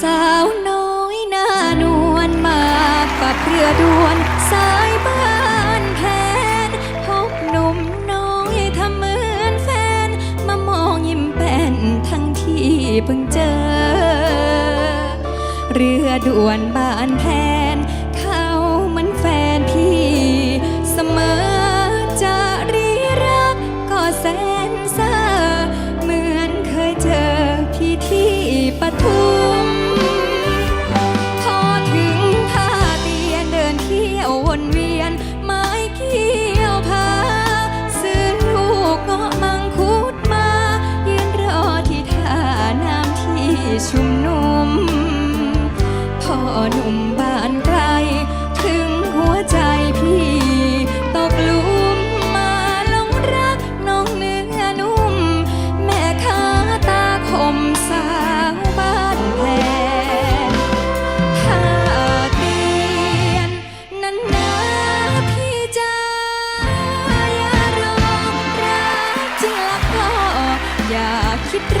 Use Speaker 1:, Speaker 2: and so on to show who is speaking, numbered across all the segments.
Speaker 1: สาวน้อยหน้านวลมาปับเรือด่วนสายบ้านแพนพบหนุ่มน้อยทำเหมือนแฟน มามองยิ้มแป้นทั้งที่เพิ่งเจอ เรือด่วนบ้านแพน เขามันแฟนพี่เสมอ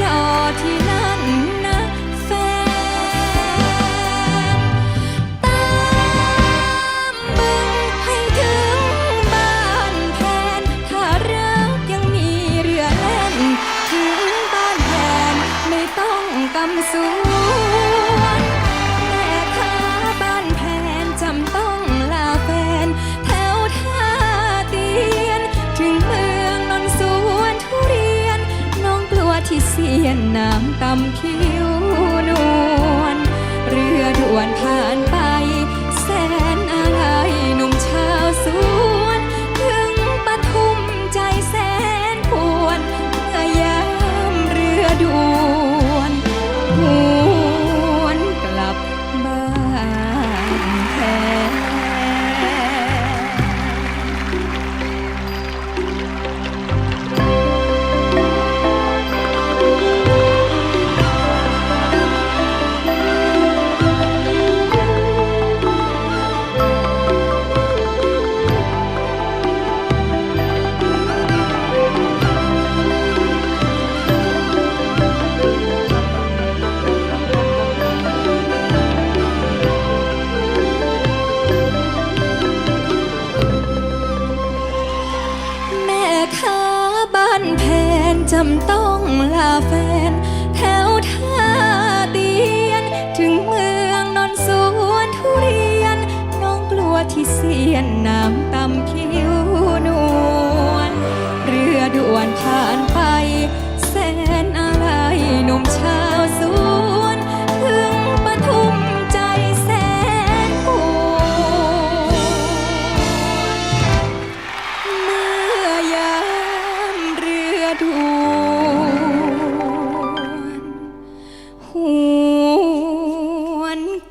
Speaker 1: รอที่ ยนน้ำตำคิ้วนู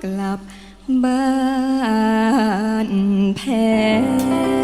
Speaker 1: กลับบ้านแพ้